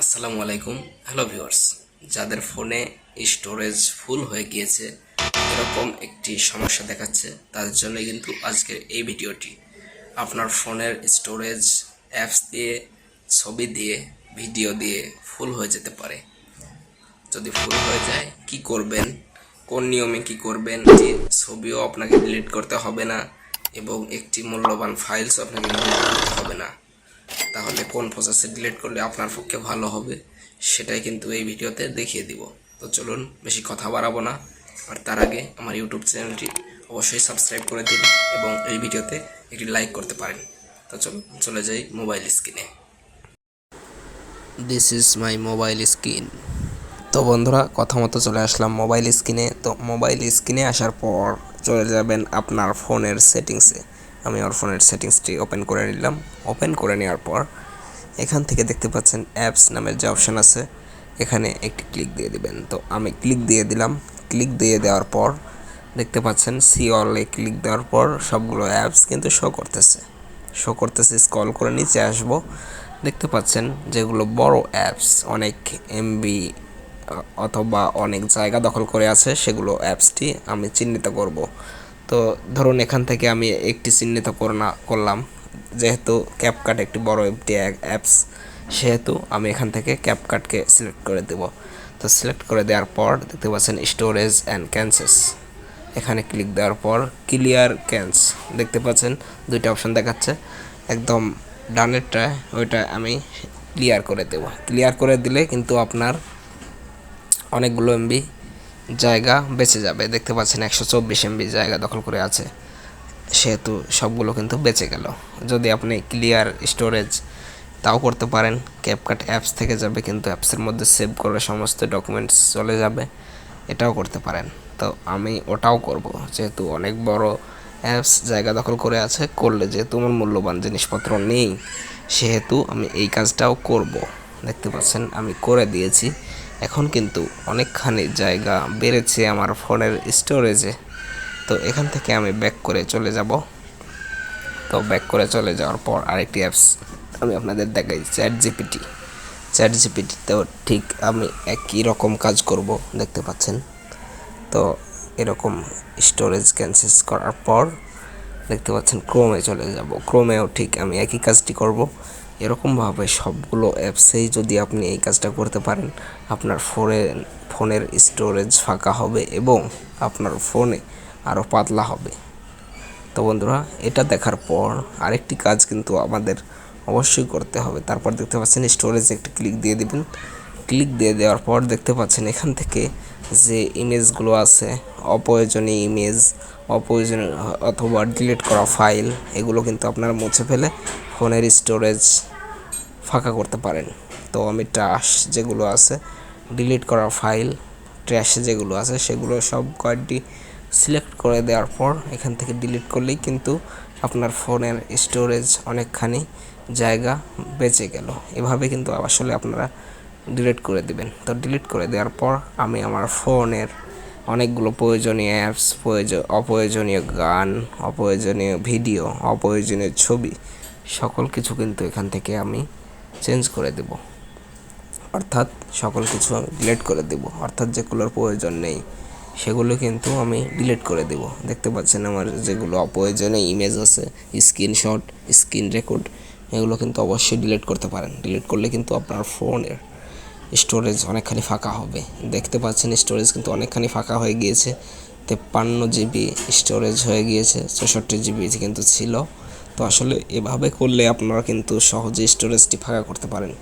আসসালামু আলাইকুম। Hello viewers যাদের ফোনে স্টোরেজ ফুল হয়ে গিয়েছে, এরকম একটি সমস্যা দেখাচ্ছে, তাদের জন্য কিন্তু আজকের এই ভিডিওটি। আপনার ফোনের স্টোরেজ অ্যাপস দিয়ে, ছবি দিয়ে ভিডিও দিয়ে ফুল হয়ে যেতে পারে। যদি ফুল হয়ে যায়, কি করবেন? কোন নিয়মে কি করবেন? যে ছবিও আপনাকে ডিলিট করতে হবে না, এবং একটি মূল্যবান ফাইলসও আপনাকে ডিলিট করতে হবে না। তাহলে কোন প্রসেসে ডিলিট করলে আপনার পক্ষে ভালো হবে, সেটাই কিন্তু এই ভিডিওতে দেখিয়ে দিব। তো চলুন, বেশি কথা বাড়াবো না। আর তার আগে আমার ইউটিউব চ্যানেলটি অবশ্যই সাবস্ক্রাইব করে দিন এবং এই ভিডিওতে একটি লাইক করতে পারেন। তো চলুন, চলে যাই মোবাইল স্ক্রিনে this is my mobile screen তো বন্ধুরা, কথা মতো চলে আসলাম মোবাইল স্ক্রিনে তো মোবাইল স্ক্রিনে আসার পর চলে যাবেন আপনার ফোনের সেটিংসে আমি আমার ফোনের সেটিংসটি ওপেন করে নিলাম। ওপেন করে নেওয়ার পর এখান থেকে দেখতে পাচ্ছেন অ্যাপস নামের যে অপশান আছে, এখানে একটি ক্লিক দিয়ে দিবেন। তো আমি ক্লিক দিয়ে দিলাম। ক্লিক দিয়ে দেওয়ার পর দেখতে পাচ্ছেন সি অলে ক্লিক দেওয়ার পর সবগুলো অ্যাপস কিন্তু শো করতেছে। শো করতেছে স্কল করে নিচে আসব। দেখতে পাচ্ছেন যেগুলো বড় অ্যাপস, অনেক এমবি, অথবা অনেক জায়গা দখল করে আছে, সেগুলো অ্যাপসটি আমি চিহ্নিত করব। তো ধরুন এখান থেকে আমি একটি চিহ্নিত করলাম। যেহেতু ক্যাপকাট একটি বড় একটি অ্যাপস সেহেতু আমি এখান থেকে ক্যাপকাটকে সিলেক্ট করে দেব। তো সিলেক্ট করে দেওয়ার পর দেখতে পাচ্ছেন স্টোরেজ অ্যান্ড ক্যান্সেস এখানে ক্লিক দেওয়ার পর ক্লিয়ার ক্যান্স দেখতে পাচ্ছেন দুইটা অপশন দেখাচ্ছে। একদম ডানেরটা, ওইটা আমি ক্লিয়ার করে দেব। ক্লিয়ার করে দিলে কিন্তু আপনার অনেকগুলো এমবি জায়গা বেঁচে যাবে। দেখতে পাচ্ছেন একশো চব্বিশ এমবি জায়গা দখল করে আছে। সেহেতু সবগুলো কিন্তু বেঁচে গেল। যদি আপনি ক্লিয়ার স্টোরেজ তাও করতে পারেন। ক্যাপকাট অ্যাপস থেকে যাবে কিন্তু অ্যাপসের মধ্যে সেভ করে সমস্ত ডকুমেন্টস চলে যাবে। এটাও করতে পারেন। তো আমি ওটাও করব। যেহেতু অনেক বড় অ্যাপস জায়গা দখল করে আছে, করলে যেহেতু আমার মূল্যবান জিনিসপত্র নেই, সেহেতু আমি এই কাজটাও করব। দেখতে পাচ্ছেন আমি করে দিয়েছি। এখন কিন্তু অনেকখানি জায়গা বেড়েছে আমার ফোনের স্টোরেজে তো এখান থেকে আমি ব্যাক করে চলে যাব। তো ব্যাক করে চলে যাওয়ার পর আরেকটি অ্যাপস আমি আপনাদের দেখাই চ্যাট জিপিটি চ্যাট জিপিটিতেও ঠিক আমি একই রকম কাজ করব, দেখতে পাচ্ছেন? তো এরকম স্টোরেজ ক্যান্সেস করার পর দেখতে পাচ্ছেন ক্রোমে চলে যাব। ক্রোমেও ঠিক আমি একই কাজটি করব। এরকমভাবে সবগুলো অ্যাপসেই যদি আপনি এই কাজটা করতে পারেন, আপনার ফোনে ফোনের স্টোরেজ ফাঁকা হবে এবং আপনার ফোনে আরও পাতলা হবে। তো বন্ধুরা, এটা দেখার পর আরেকটি কাজ কিন্তু আমাদের অবশ্যই করতে হবে। তারপর দেখতে পাচ্ছেন স্টোরেজে একটি ক্লিক দিয়ে দিবেন। ক্লিক দিয়ে দেওয়ার পর দেখতে পাচ্ছেন এখান থেকে যে ইমেজগুলো আছে, অপ্রয়োজনীয় ইমেজ, অপ্রয়োজনীয় অথবা ডিলিট করা ফাইল, এগুলো কিন্তু আপনারা মুছে ফেলে ফোনের স্টোরেজ ফাঁকা করতে পারেন। তো আমি ট্রাশ যেগুলো আছে ডিলিট করা ফাইল ট্র্যাশে যেগুলো আছে, সেগুলো সব কয়েকটি সিলেক্ট করে দেওয়ার পর এখান থেকে ডিলিট করলেই কিন্তু আপনার ফোনের স্টোরেজ অনেকখানি জায়গা বেঁচে গেল। এভাবে কিন্তু আসলে আপনারা ডিলিট করে দিবেন। তো ডিলিট করে দেওয়ার পর আমি আমার ফোনের অনেকগুলো প্রয়োজনীয় অ্যাপস প্রয়োজন অপ্রয়োজনীয় গান, অপ্রয়োজনীয় ভিডিও অপ্রয়োজনীয় ছবি, সকল কিছু কিন্তু এখান থেকে আমি চেঞ্জ করে দেব। অর্থাৎ সকল কিছু আমি ডিলিট করে দেব। অর্থাৎ যেগুলোর প্রয়োজন নেই, সেগুলো কিন্তু আমি ডিলিট করে দেব। দেখতে পাচ্ছেন আমার যেগুলো অপ্রয়োজনীয় ইমেজ আছে স্ক্রিনশট স্ক্রিন রেকর্ড এগুলো কিন্তু অবশ্যই ডিলিট করতে পারেন। ডিলিট করলে কিন্তু আপনার ফোনের স্টোরেজ অনেকখানি ফাঁকা হবে। দেখতে পাচ্ছেন স্টোরেজ কিন্তু অনেকখানি ফাঁকা হয়ে গিয়েছে। তেপ্পান্ন জিবি স্টোরেজ হয়ে গিয়েছে চৌষট্টি জিবি কিন্তু ছিল। তো আসলে এভাবে করলে আপনারা কিন্তু সহজে স্টোরেজটি ফাঁকা করতে পারেন।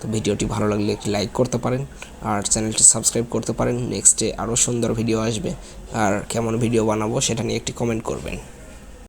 তো ভিডিওটি ভালো লাগলে একটি লাইক করতে পারেন আর চ্যানেলটি সাবস্ক্রাইব করতে পারেন। নেক্সটে আরও সুন্দর ভিডিও আসবে। আর কেমন ভিডিও বানাবো সেটা নিয়ে একটি কমেন্ট করবেন।